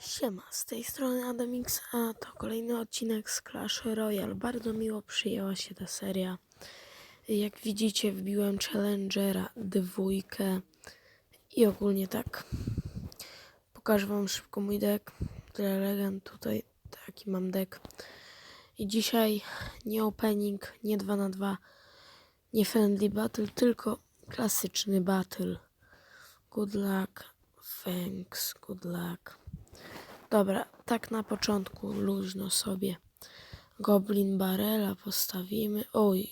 Siema, z tej strony Adamix, a to kolejny odcinek z Clash Royale. Bardzo miło przyjęła się ta seria. Jak widzicie, wbiłem Challengera dwójkę i ogólnie tak. Pokażę wam szybko mój deck. Legend tutaj, taki mam deck. I dzisiaj nie opening, nie 2 na 2 nie friendly battle, tylko klasyczny battle. Good luck, thanks, good luck. Dobra, tak na początku luźno sobie Goblin Barela postawimy. Oj.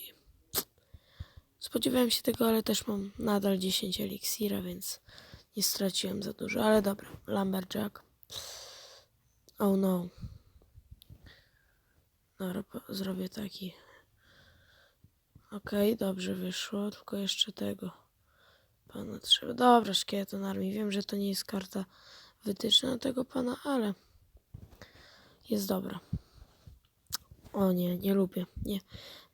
Spodziewałem się tego, ale też mam nadal 10 eliksira, więc nie straciłem za dużo. Ale dobra, Lumberjack. Oh no. Dobra, zrobię taki. Okej, dobrze wyszło, tylko jeszcze tego. Pana trzeba. Dobra, szkielet armii. Wiem, że to nie jest karta wytyczna tego pana, ale jest dobra. O nie, nie lubię. Nie.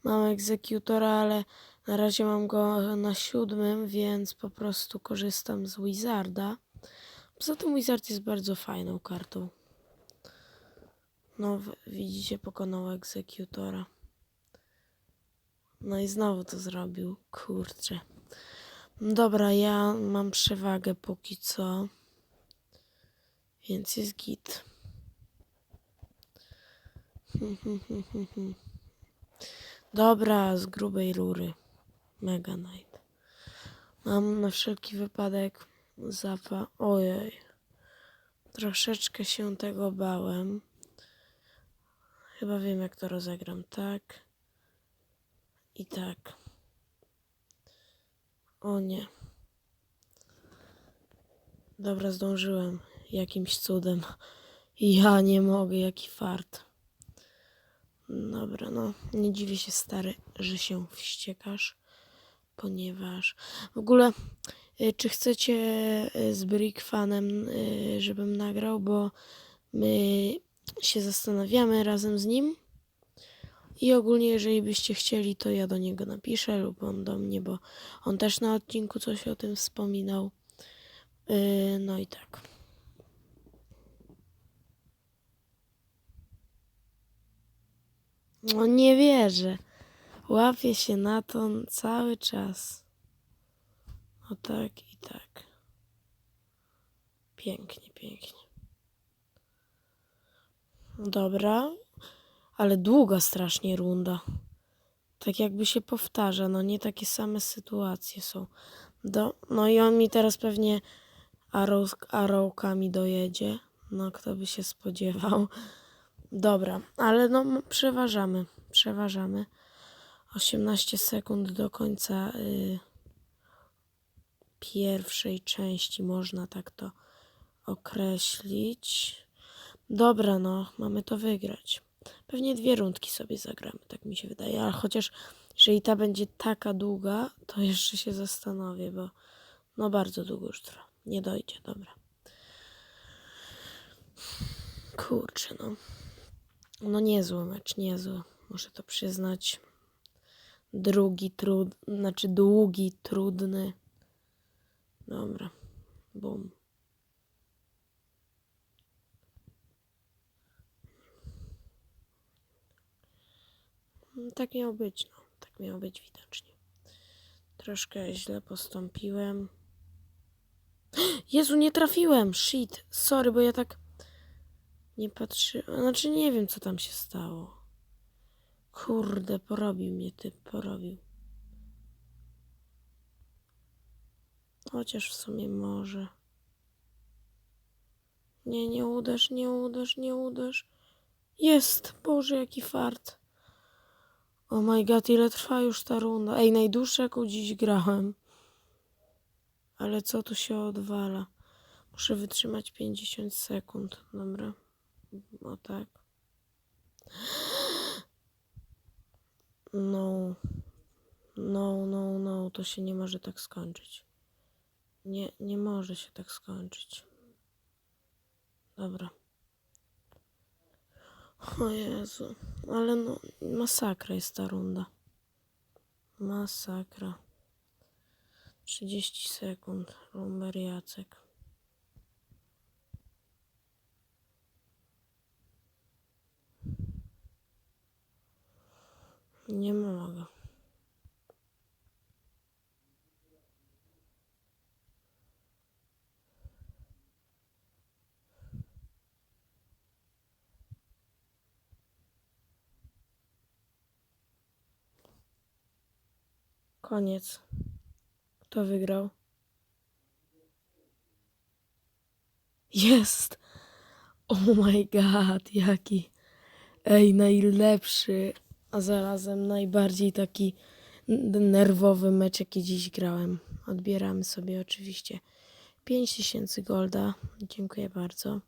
Mam egzekutora, ale na razie mam go na siódmym, więc po prostu korzystam z Wizarda. Poza tym Wizard jest bardzo fajną kartą. No, widzicie, pokonał egzekutora. No i znowu to zrobił. Kurczę. Dobra, ja mam przewagę póki co. Więc jest git. Dobra, z grubej rury. Mega Knight. Mam na wszelki wypadek zapa... Ojej. Troszeczkę się tego bałem. Chyba wiem jak to rozegram. Tak. I tak. O nie. Dobra, zdążyłem. Jakimś cudem. Ja nie mogę, jaki fart. Dobra, no, nie dziwię się stary, że się wściekasz, ponieważ w ogóle, y, czy chcecie y, z Brickfanem, y, żebym nagrał, bo my się zastanawiamy razem z nim i ogólnie, jeżeli byście chcieli, to ja do niego napiszę lub on do mnie, bo on też na odcinku coś o tym wspominał. No i tak. No nie wierzę. Łapię się na to cały czas. O tak i tak. Pięknie, pięknie. Dobra, ale długa strasznie runda. Tak jakby się powtarza, no nie takie same sytuacje są. Do, no i on mi teraz pewnie arrow, arrowkami dojedzie. No kto by się spodziewał. Dobra, ale no przeważamy, przeważamy. 18 sekund do końca y, pierwszej części, można tak to określić. Dobra, no, mamy to wygrać. Pewnie dwie rundki sobie zagramy, tak mi się wydaje, ale chociaż jeżeli ta będzie taka długa, to jeszcze się zastanowię, bo no bardzo długo już trwa. Nie dojdzie, dobra. Kurczę, no. No niezły mecz, niezły. Muszę to przyznać. Drugi trud, znaczy długi, trudny. Dobra. Bum. Mm, Tak miało być, no. Tak miało być widocznie. Troszkę źle postąpiłem. Jezu, nie trafiłem! Shit. Sorry, bo ja tak nie patrzyłem. Znaczy nie wiem, co tam się stało. Kurde, porobił mnie typ, porobił. Chociaż w sumie może. Nie, nie uderz, nie uderz, nie uderz. Jest! Boże, jaki fart. Oh my god, ile trwa już ta runda. Ej, najdłuższe jaką dziś grałem. Ale co tu się odwala? Muszę wytrzymać 50 sekund. Dobra. O tak. No. No, no, no. To się nie może tak skończyć. Nie, nie może się tak skończyć. Dobra. O Jezu. Ale no, masakra jest ta runda. Masakra. 30 sekund. Rumber Jacek. Nie mogę. Koniec. Kto wygrał? Jest! Oh my god, jaki. Ej, najlepszy, a zarazem najbardziej taki nerwowy mecz, jaki dziś grałem. Odbieramy sobie oczywiście 5000 golda. Dziękuję bardzo.